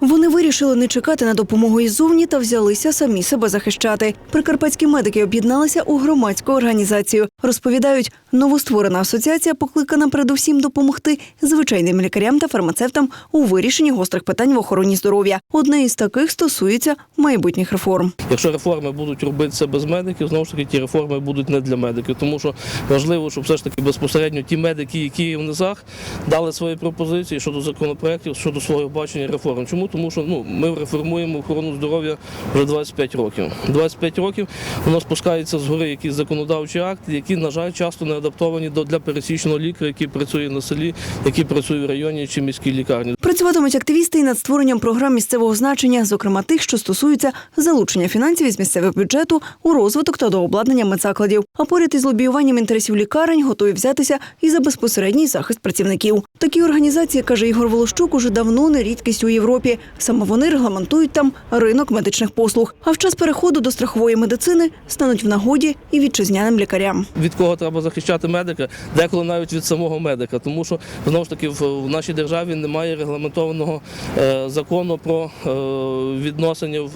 Вони вирішили не чекати на допомогу іззовні та взялися самі себе захищати. Прикарпатські медики об'єдналися у громадську організацію. Розповідають, новостворена асоціація покликана передусім допомогти звичайним лікарям та фармацевтам у вирішенні гострих питань в охороні здоров'я. Одне із таких стосується майбутніх реформ. Якщо реформи будуть робитися без медиків, знову ж таки ті реформи будуть не для медиків, тому що важливо, щоб все ж таки безпосередньо ті медики, які є в низах, дали свої пропозиції щодо законопроєктів, щодо свого бачення реформ. Чому? Тому що ну, ми реформуємо охорону здоров'я вже 25 років. 25 років воно спускається згори якісь законодавчі акти, які, на жаль, часто не адаптовані до для пересічного лікаря, який працює на селі, який працює в районі чи міській лікарні. Працюватимуть активісти і над створенням програм місцевого значення, зокрема тих, що стосуються залучення фінансів із місцевого бюджету у розвиток та дообладнання медзакладів. А поряд із лобіюванням інтересів лікарень готові взятися і за безпосередній захист працівників. Такі організації, каже Ігор Волощук, уже давно не рідкість у Європі. Саме вони регламентують там ринок медичних послуг. А в час переходу до страхової медицини стануть в нагоді і вітчизняним лікарям. від кого треба захищати медика, деколи навіть від самого медика, тому що знову ж таки в, нашій державі немає регламентованого е, закону про е, відносини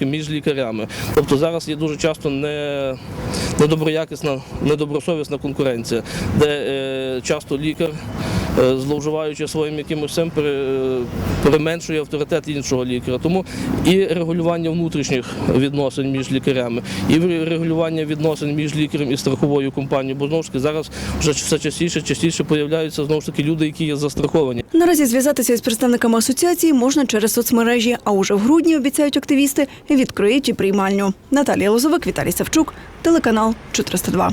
між лікарями. Тобто зараз є дуже часто не, недоброякісна, недобросовісна конкуренція, де е, часто лікар. Е, Зловживаючи своїм якимось цим, пере- переменшує авторитет іншого лікаря. Тому і регулювання внутрішніх відносин між лікарями, і регулювання відносин між лікарем і страховою компанією. Бо знову ж таки зараз вже все частіше, частіше появляються знову ж таки люди, які є застраховані. Наразі зв'язатися із представниками асоціації можна через соцмережі. А уже в грудні обіцяють активісти відкриють і приймальню. Наталія Лозовик, Віталій Савчук, телеканал 402.